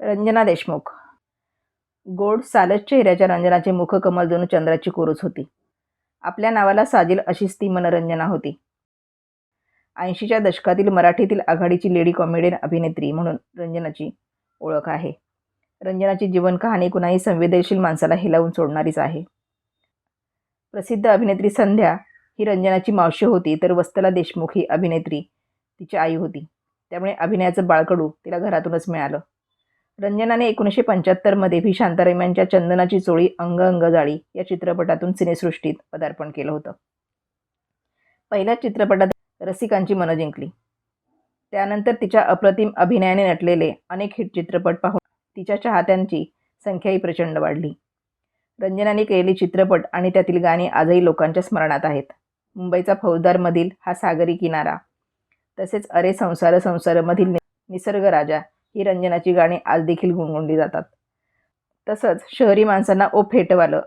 रंजना देशमुख. गोड सालच चेहऱ्याच्या रंजनाचे मुखकमल जणू चंद्राची कोरच होती. आपल्या नावाला साजेल अशीच ती मनरंजना होती. ऐंशीच्या दशकातील मराठीतील आघाडीची लेडी कॉमेडियन अभिनेत्री म्हणून रंजनाची ओळख आहे. रंजनाची जीवन कहाणी कुणाही संवेदनशील माणसाला हिलावून सोडणारीच आहे. प्रसिद्ध अभिनेत्री संध्या ही रंजनाची मावशी होती तर वस्तला देशमुख ही अभिनेत्री तिची आई होती. त्यामुळे अभिनयाचं बाळकडू तिला घरातूनच मिळालं. रंजनाने एकोणीसशे पंच्याहत्तरमध्ये व्ही. शांताराम यांच्या चंदनाची चोळी अंग अंग जाळी या चित्रपटातून सिनेसृष्टीत पदार्पण केलं होतं. पहिल्याच चित्रपटात रसिकांची मनं जिंकली. त्यानंतर तिच्या अप्रतिम अभिनयाने नटलेले अनेक हिट चित्रपट पाहून तिच्या चाहत्यांची संख्याही प्रचंड वाढली. रंजनाने केलेली चित्रपट आणि त्यातील गाणी आजही लोकांच्या स्मरणात आहेत. मुंबईचा फौजदारमधील हा सागरी किनारा तसेच अरे संसार संसारमधील निसर्गराजा निसर्ग राजा ही रंजनाची गाणी आज देखील गुणगुणली जातात. तसंच शहरी माणसांना ओ फेटवालं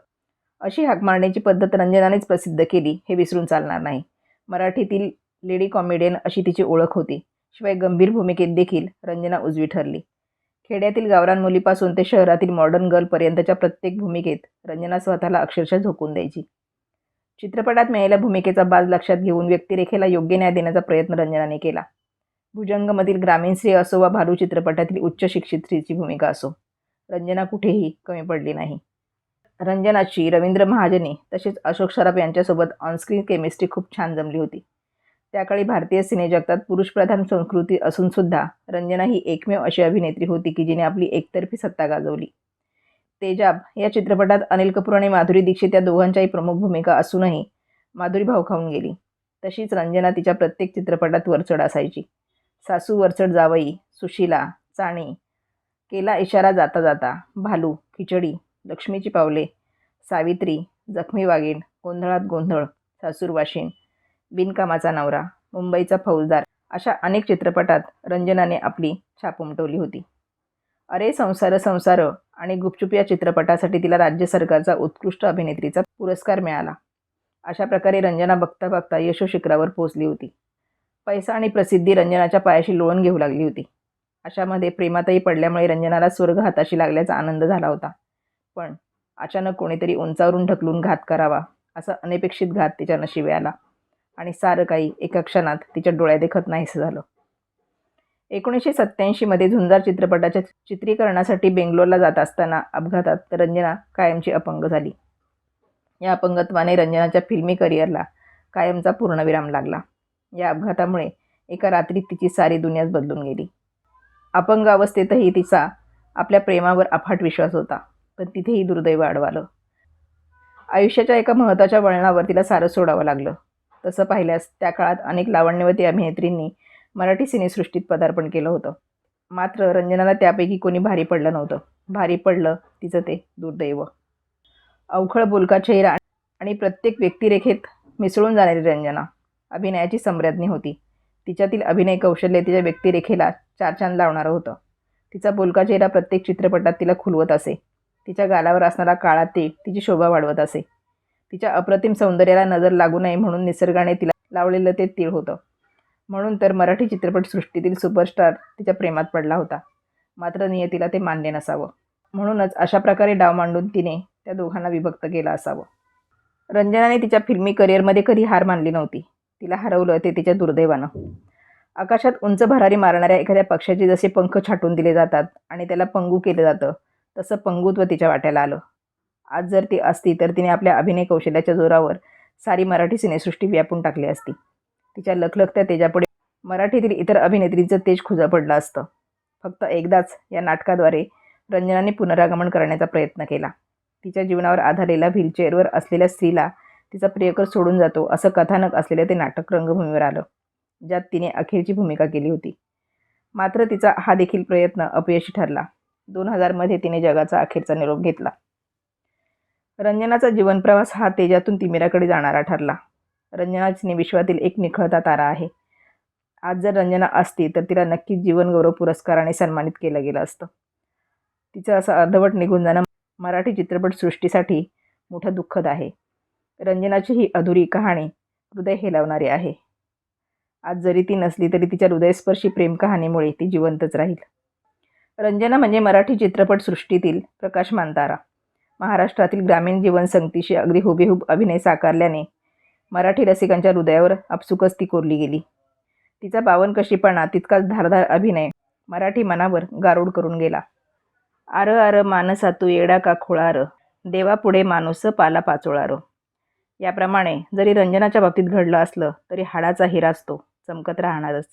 अशी हाक मारण्याची पद्धत रंजनानेच प्रसिद्ध केली हे विसरून चालणार नाही. मराठीतील लेडी कॉमेडियन अशी तिची ओळख होती शिवाय गंभीर भूमिकेत देखील रंजना उजवी ठरली. खेड्यातील गावरान मुलीपासून ते शहरातील मॉडर्न गर्लपर्यंतच्या प्रत्येक भूमिकेत रंजना स्वतःला अक्षरशः झोकून द्यायची. चित्रपटात मिळालेल्या भूमिकेचा बाज लक्षात घेऊन व्यक्तिरेखेला योग्य न्याय देण्याचा प्रयत्न रंजनाने केला. भुजंगमधील ग्रामीण स्त्री असो वा भालू चित्रपटातील उच्च शिक्षित स्त्रीची भूमिका असो रंजना कुठेही कमी पडली नाही. रंजनाची रवींद्र महाजनी तसेच अशोक सराफ यांच्यासोबत ऑनस्क्रीन केमिस्ट्री खूप छान जमली होती. त्याकाळी भारतीय सिनेजगतात पुरुषप्रधान संस्कृती असूनसुद्धा रंजना ही एकमेव अशी अभिनेत्री होती की जिने आपली एकतर्फी सत्ता गाजवली. तेजाब या चित्रपटात अनिल कपूर आणि माधुरी दीक्षित या दोघांच्याही प्रमुख भूमिका असूनही माधुरी भाऊ खाऊन गेली. तशीच रंजना तिच्या प्रत्येक चित्रपटात वरचढ असायची. सासू वरचड जावई सुशीला चाणे केला इशारा जाता जाता भालू खिचडी लक्ष्मीची पावले सावित्री जखमी वाघीण गोंधळात गोंधळ सासूरवाशीन बिनकामाचा नवरा मुंबईचा फौजदार अशा अनेक चित्रपटात रंजनाने आपली छाप उमटवली होती. अरे संसार संसार आणि गुपचूप या चित्रपटासाठी तिला राज्य सरकारचा उत्कृष्ट अभिनेत्रीचा पुरस्कार मिळाला. अशा प्रकारे रंजना बघता बघता यशो शिखरावर पोहोचली होती. पैसा आणि प्रसिद्धी रंजनाच्या पायाशी लोळून घेऊ लागली होती. अशामध्ये प्रेमातही पडल्यामुळे रंजनाला स्वर्ग हाताशी लागल्याचा आनंद झाला होता. पण अचानक कोणीतरी उंचावरून ढकलून घात करावा असा अनपेक्षित घात तिच्या नशिबे आला. आणि सारं काही एका क्षणात तिच्या डोळ्या देखत नाहीसं झालं. एकोणीसशे सत्त्याऐंशीमध्ये झुंजार चित्रपटाच्या चित्रीकरणासाठी बेंगलोरला जात असताना अपघातात रंजना कायमची अपंग झाली. या अपंगत्वाने रंजनाच्या फिल्मी करिअरला कायमचा पूर्णविराम लागला. या अपघातामुळे एका रात्रीत तिची सारी दुनियाच बदलून गेली. अपंग अवस्थेतही तिचा आपल्या प्रेमावर अफाट विश्वास होता पण तिथेही दुर्दैव अडवालं आयुष्याच्या एका महत्त्वाच्या वळणावर तिला सारं सोडावं लागलं. तसं पाहिल्यास त्या काळात अनेक लावण्यवती अभिनेत्रींनी मराठी सिनेसृष्टीत पदार्पण केलं होतं. मात्र रंजनाला त्यापैकी कोणी भारी पडलं नव्हतं. भारी पडलं तिचं ते दुर्दैव. अवखळ बोलका चेहरा आणि प्रत्येक व्यक्तिरेखेत मिसळून जाणारी रंजना. अभिनयाची सम्राज्ञी होती. तिच्यातील अभिनय कौशल्य तिच्या व्यक्तिरेखेला चार चांद लावणारं होतं. तिचा बोलका चेहरा प्रत्येक चित्रपटात तिला खुलवत असे. तिच्या गालावर असणारा काळा ते तिची शोभा वाढवत असे. तिच्या अप्रतिम सौंदर्याला नजर लागू नये म्हणून निसर्गाने तिला लावलेलं ते तीळ होतं. म्हणून तर मराठी चित्रपटसृष्टीतील सुपरस्टार तिच्या प्रेमात पडला होता. मात्र नियतीला ते मान्य नसावं. म्हणूनच अशा प्रकारे डाव मांडून तिने त्या दोघांना विभक्त केलं असावं. रंजनाने तिच्या फिल्मी करिअरमध्ये कधी हार मानली नव्हती. तिला हरवलं ते तिच्या दुर्दैवानं. आकाशात उंच भरारी मारणाऱ्या एखाद्या पक्षाचे जसे पंख छाटून दिले जातात आणि त्याला पंगू केलं जातं तसं पंगुत्व तिच्या वाट्याला आलं. आज जर ती असती तर तिने आपल्या अभिनय कौशल्याच्या जोरावर सारी मराठी सिनेसृष्टी व्यापून टाकली असती. तिच्या लखलखत्या तेजापुढे मराठीतील इतर अभिनेत्रीचं तेज खुजं पडलं असतं. फक्त एकदाच या नाटकाद्वारे रंजनाने पुनरागमन करण्याचा प्रयत्न केला. तिच्या जीवनावर आधारलेला व्हीलचेअरवर असलेल्या स्त्रीला तिचा प्रियकर सोडून जातो असं कथानक असलेलं ते नाटक रंगभूमीवर आलं ज्यात तिने अखेरची भूमिका केली होती. मात्र तिचा हा देखील प्रयत्न अपयशी ठरला. दोन हजारमध्ये तिने जगाचा अखेरचा निरोप घेतला. रंजनाचा जीवनप्रवास हा तेजातून तिमिराकडे जाणारा ठरला. रंजना सिनेविश्वातील एक निखळता तारा आहे. आज जर रंजना असती तर तिला नक्कीच जीवनगौरव पुरस्काराने सन्मानित केलं गेलं असतं. तिचं असं अर्धवट निघून जाणं मराठी चित्रपटसृष्टीसाठी मोठं दुःखद आहे. रंजनाची ही अधुरी कहाणी हृदय हेलावणारी आहे. आज जरी ती नसली तरी तिच्या हृदयस्पर्शी प्रेम कहाणीमुळे ती जिवंतच राहील. रंजना म्हणजे मराठी चित्रपटसृष्टीतील प्रकाश मानतारा महाराष्ट्रातील ग्रामीण जीवनसंगतीशी अगदी हुबेहूब अभिनय साकारल्याने मराठी रसिकांच्या हृदयावर आपसुकच ती कोरली गेली. तिचा बावनकशीपणा तितकाच धारधार अभिनय मराठी मनावर गारूड करून गेला. आर आर मानसातू येडा का खोळार देवापुढे माणूस पाला पाचोळार. याप्रमाणे जरी रंजनाच्या बाबतीत घडलं असलं तरी हाडाचा हिरा असतो चमकत राहणारच.